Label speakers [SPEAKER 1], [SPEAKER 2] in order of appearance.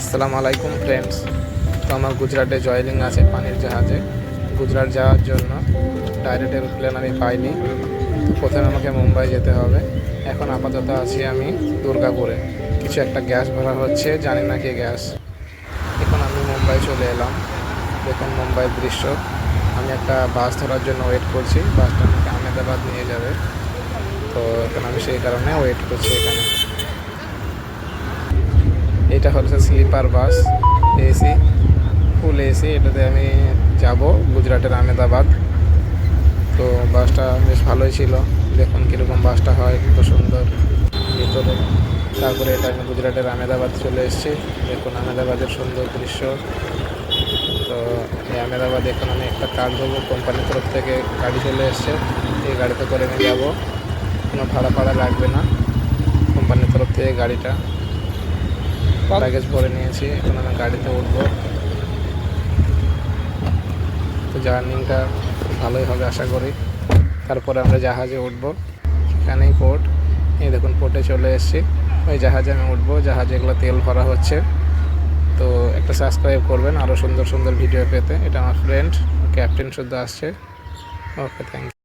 [SPEAKER 1] আসসালামু আলাইকুম ফ্রেন্ডস তো আমার গুজরাটে জয়েলিং আছে পানির জাহাজে। গুজরাট যাওয়ার জন্য ডাইরেক্ট এরোপ্লেন আমি পাইনি। প্রথমে আমাকে মুম্বাই যেতে হবে। এখন আপাতত আছি আমি দুর্গাপুরে। কিছু একটা গ্যাস ভরা হচ্ছে, জানি না কি গ্যাস। এখন আমি মুম্বাই চলে এলাম। দেখুন মুম্বাইয়ের দৃশ্য। আমি একটা বাস ধরার জন্য ওয়েট করছি। বাসটা আমাকে আহমেদাবাদ নিয়ে যাবে। তো এখন আমি সেই কারণে ওয়েট করছি এখানে। এটা হচ্ছে sleeper bus, AC full AC. এটাতে আমি যাব, গুজরাটের আহমেদাবাদ। তো বাসটা বেশ ভালোই ছিল। দেখুন কীরকম বাসটা হয়, কত সুন্দর। ভিতরে, তারপরে এটা আমি গুজরাটের আহমেদাবাদ চলে এসেছি। দেখুন আহমেদাবাদের সুন্দর দৃশ্য। তো এই আহমেদাবাদ এখন আমি একটা কার দেবো কোম্পানির তরফ থেকে গাড়ি চলে এসছে। এই গাড়িতে করে আমি যাব। কোনো ভাড়া ফাড়া লাগবে না। কোম্পানির তরফ থেকে গাড়িটা। লাগেজ ভরে নিয়েছি। এখন আমি গাড়িতে উঠবো। তো জার্নিংটা ভালোই হবে আশা করি। তারপরে আমরা জাহাজে উঠবো। এখানেই পোর্ট এই দেখুন পোর্টে চলে এসেছি। ওই জাহাজে আমি উঠবো। জাহাজে এগুলো তেল ভরা হচ্ছে। তো একটা সাবস্ক্রাইব করবেন। আরও সুন্দর সুন্দর ভিডিও পেতে। এটা আমার ফ্রেন্ড ক্যাপ্টেন শুদ্ধ আসছে। Okay thank you